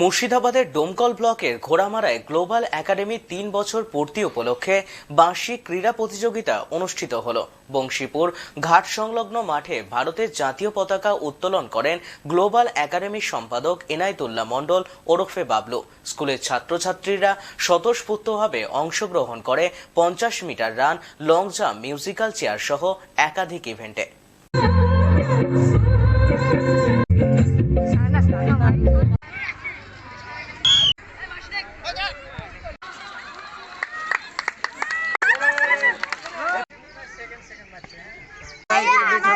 মুর্শিদাবাদের ডোমকল ব্লকের ঘোড়ামারায় global academy তিন বছর পূর্তি উপলক্ষে বার্ষিক ক্রীড়া প্রতিযোগিতা অনুষ্ঠিত হল। বংশীপুর ঘাট সংলগ্ন মাঠে ভারতের জাতীয় পতাকা উত্তোলন করেন গ্লোবাল একাডেমির সম্পাদক এনায়েতুল্লাহ মণ্ডল, ওরফে বাবলু। স্কুলের ছাত্রছাত্রীরা স্বতঃস্ফূর্তভাবে অংশগ্রহণ করে পঞ্চাশ metre run, long jump, musical chair সহ একাধিক ইভেন্টে।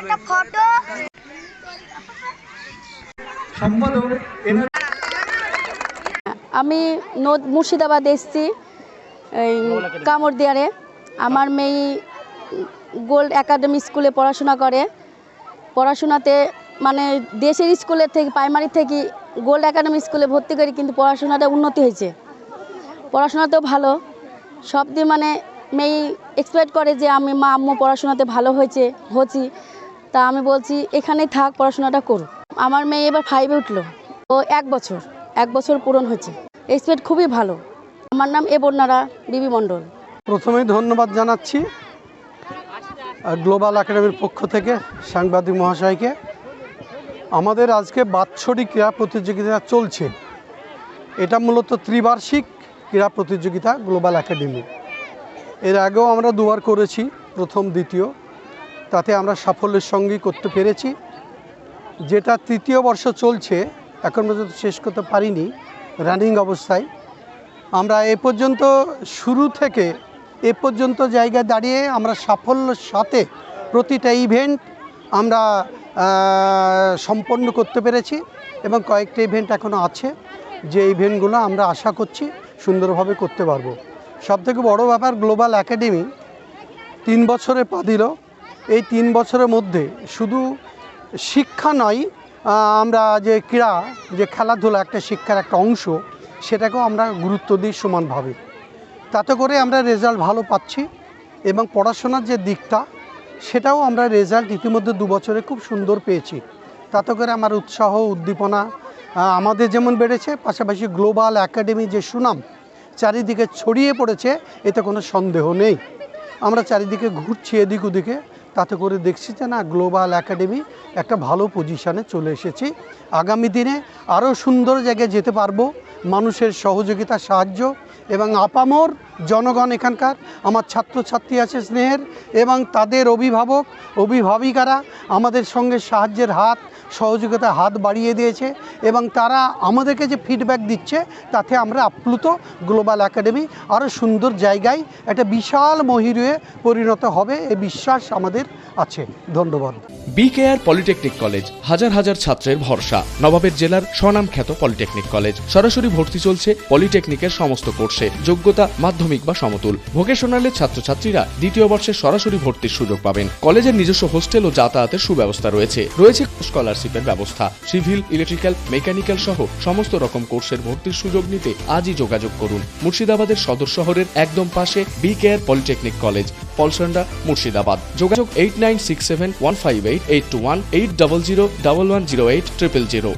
একটা ফটো সম্পাদক আমি মুর্শিদাবাদ এসছি এই কামড়দিয়ারে। আমার মেয়ে গোল্ড একাডেমি স্কুলে পড়াশোনা করে। পড়াশোনাতে মানে দেশের স্কুলের থেকে প্রাইমারি থেকে গোল্ড একাডেমি স্কুলে ভর্তি করি কিন্তু পড়াশোনাটা উন্নতি হয়েছে। পড়াশোনাতেও ভালো। সব দিয়ে মানে মেয়ে এক্সপেক্ট করে যে আমি মা আম্মু পড়াশোনাতে ভালো হয়েছে হচ্ছি তা আমি বলছি, এখানেই থাক, পড়াশোনাটা করুক আমার মেয়ে এবার ফাইভে উঠল। ও এক বছর এক বছর পূরণ হয়েছে। এক্সপেক্ট খুবই ভালো। আমার নাম এবর্ণারা, বিবি মণ্ডল। প্রথমেই ধন্যবাদ জানাচ্ছি গ্লোবাল একাডেমির পক্ষ থেকে সাংবাদিক মহাশয়কে। আমাদের আজকে বাৎসরিক ক্রীড়া প্রতিযোগিতা চলছে। এটা মূলত ত্রিবার্ষিক ক্রীড়া প্রতিযোগিতা গ্লোবাল একাডেমি এর আগেও আমরা দুবার করেছি, প্রথম, দ্বিতীয়। তাতে আমরা সাফল্যের সঙ্গেই করতে পেরেছি। যেটা তৃতীয় বর্ষ চলছে, এখন পর্যন্ত শেষ করতে পারিনি রানিং অবস্থায়। আমরা এ পর্যন্ত শুরু থেকে এ পর্যন্ত জায়গায় দাঁড়িয়ে আমরা সাফল্যের সাথে প্রতিটা ইভেন্ট আমরা সম্পন্ন করতে পেরেছি এবং কয়েকটা ইভেন্ট এখনও আছে। যে ইভেন্টগুলো আমরা আশা করছি সুন্দরভাবে করতে পারব। সবথেকে বড় ব্যাপার গ্লোবাল একাডেমি তিন বছরে পা দিল। এই তিন বছরের মধ্যে শুধু শিক্ষা নয় আমরা যে ক্রীড়া, যে খেলাধুলা একটা শিক্ষার একটা অংশ, সেটাকেও আমরা গুরুত্ব দিই সমানভাবে। তাতে করে আমরা রেজাল্ট ভালো পাচ্ছি এবং পড়াশোনার যে দিকটা, সেটাও আমরা রেজাল্ট ইতিমধ্যে দু বছরে খুব সুন্দর পেয়েছি। তাতে করে আমার উৎসাহ, উদ্দীপনা আমাদের যেমন বেড়েছে, পাশাপাশি গ্লোবাল একাডেমি যে সুনাম, চারিদিকে ছড়িয়ে পড়েছে, এতে কোনো সন্দেহ নেই। আমরা চারিদিকে ঘুরছি এদিক ওদিকে তাতে করে দেখছি যে না গ্লোবাল একাডেমি একটা ভালো পজিশানে চলে এসেছি। আগামী দিনে আরও সুন্দর জায়গায় যেতে পারব। মানুষের সহযোগিতা সাহায্য এবং আপামর জনগণ এখানকার, আমার ছাত্রছাত্রী আছে স্নেহের, এবং তাদের অভিভাবক, অভিভাবিকারা আমাদের সঙ্গে সাহায্যের হাত, সহযোগিতার হাত বাড়িয়ে দিয়েছে, এবং তারা আমাদেরকে যে ফিডব্যাক দিচ্ছে, তাতে আমরা আপ্লুত গ্লোবাল একাডেমি আরও সুন্দর জায়গায় একটা বিশাল মহিরুয়ে পরিণত হবে, এ বিশ্বাস আমাদের আছে। ধন্যবাদ। বিকেআর পলিটেকনিক কলেজ হাজার হাজার ছাত্রের ভরসা। নবাবের জেলার স্বনামখ্যাত পলিটেকনিক কলেজ সরাসরি ভর্তি চলছে পলিটেকনিকের সমস্ত কোর্সে যোগ্যতা, মাধ্যমিক বা সমতুল। ভোকেশনালের ছাত্রছাত্রীরা দ্বিতীয় বর্ষে সরাসরি ভর্তির সুযোগ পাবেন। কলেজের নিজস্ব হোস্টেল ও যাতায়াতের সুব্যবস্থা রয়েছে। রয়েছে স্কলারশিপের ব্যবস্থা। সিভিল, ইলেকট্রিক্যাল, মেকানিক্যাল সহ সমস্ত রকম কোর্সের ভর্তির সুযোগ নিতে আজই যোগাযোগ করুন। মুর্শিদাবাদের সদর শহরের একদম পাশে B care polytechnic college, Polsonda, Murshidabad. যোগাযোগ eight nine six seven one five eight eight two one eight double zero double one zero eight triple zero.